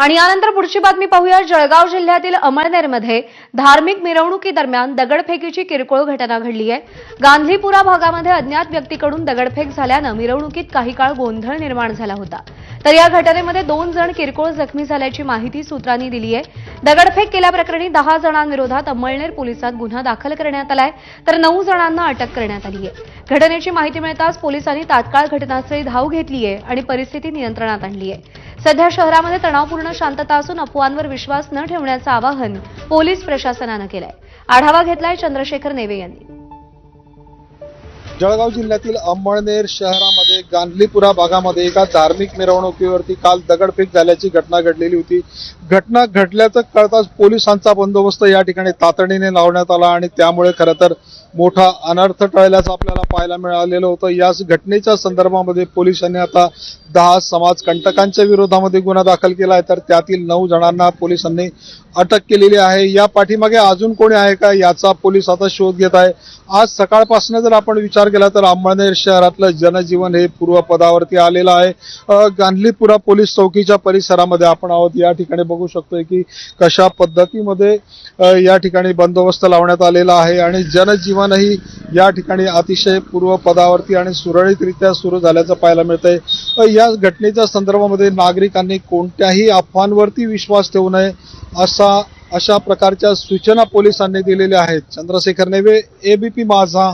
आणि यानंतर पुढची बातमी पाहूया. जळगाव जिल्ह्यातील अमळनेरमध्ये धार्मिक मिरवणुकीदरम्यान दगडफेकीची किरकोळ घटना घडली आहे. गांधीपुरा भागामध्ये अज्ञात व्यक्तीकडून दगडफेक झाल्यानं मिरवणुकीत काही काळ गोंधळ निर्माण झाला होता. तर या घटनेमध्ये दोन जण किरकोळ जखमी झाल्याची माहिती सूत्रांनी दिली आहे. दगडफेक केल्याप्रकरणी दहा जणांविरोधात अंमळनेर पोलिसात गुन्हा दाखल करण्यात आलाय. तर नऊ जणांना अटक करण्यात आली आहे. घटनेची माहिती मिळताच पोलिसांनी तात्काळ घटनास्थळी धाव घेतली आहे आणि परिस्थिती नियंत्रणात आणली आहे. सध्या शहरामध्ये तणावपूर्ण शांतता असून अफवांवर विश्वास न ठेवण्याचं आवाहन पोलीस प्रशासनानं केलंय. आढावा घेतलाय चंद्रशेखर नेवे यांनी. जळगाव जिल्ह्यातील अंमळनेर शहरामध्ये गांधलीपुरा भागामध्ये एका धार्मिक मिरवणुकीवरती काल दगडफेक झाल्याची घटना घडलेली होती. घटना घडल्याचं कळताच पोलिसांचा बंदोबस्त या ठिकाणी तातडीने लावण्यात आला आणि त्यामुळे खरं तर मोठा अनर्थ टळल्याचं आपल्याला पाहायला मिळालेलं होतं. याच घटनेच्या संदर्भामध्ये पोलिसांनी आता दहा समाज कंटकांच्या विरोधामध्ये गुन्हा दाखल केला आहे. तर त्यातील नऊ जणांना पोलिसांनी अटक केलेली आहे. या पाठीमागे अजून कोणी आहे का याचा पोलीस आता शोध घेत आहे. आज सकाळपासून जर आपण विचार केला तर अंमळनेर शहरातलं जनजीवन हे पूर्वपदावरती आलेलं आहे. गांधलीपुरा पोलीस चौकीच्या परिसरामध्ये आपण आहोत. या ठिकाणी बघू शकतोय की कशा पद्धतीमध्ये या ठिकाणी बंदोबस्त लावण्यात आलेला आहे. आणि जनजीवन जनजीवनही या ठिकाणी अतिशय पूर्वपदावरती आणि सुरळीतरित्या सुरू झाल्याचं पाहायला मिळतंय. या घटनेच्या संदर्भामध्ये नागरिकांनी कोणत्याही अफवांवरती विश्वास ठेवू नये असा अशा प्रकारच्या सूचना पोलिसांनी दिलेल्या आहेत. चंद्रशेखर नेवे एबीपी माझा